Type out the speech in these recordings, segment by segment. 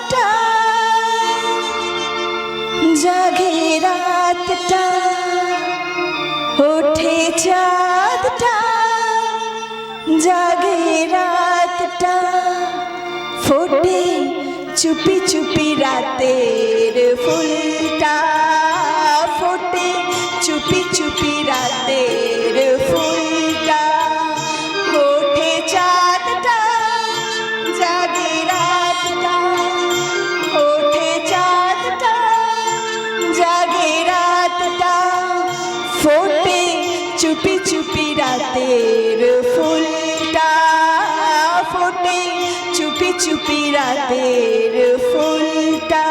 চাঁদটা জাগে রাতটা ওঠে রাতটা ফোটে চুপি চুপি রাতের ফুলটা। চুপি চুপি রাতের ফুলটা ফোটে। চুপি চুপি রাতের ফুলটা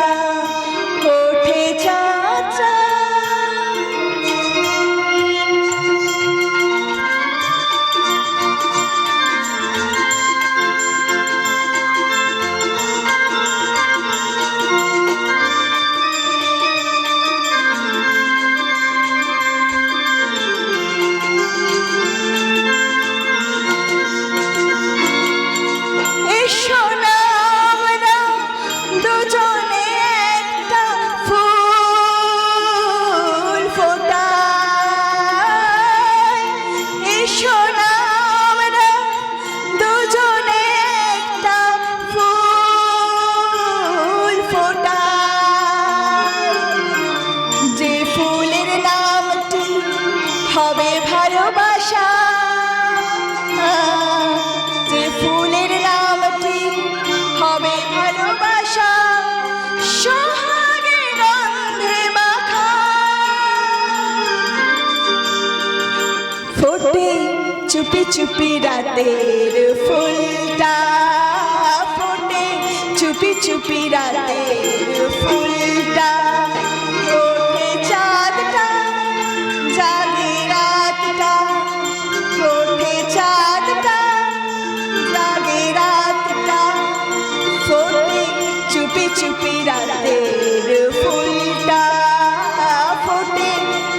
হবে ভালোবাসা। যে ফুলের নামটি হবে ভালোবাসা। সোহাগে গন্ধে মাখা। ফোটে চুপি চুপি রাতের চুপি রাতের ফুলটা ফোটে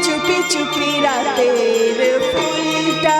চুপি চুপি রাতের ফুলটা।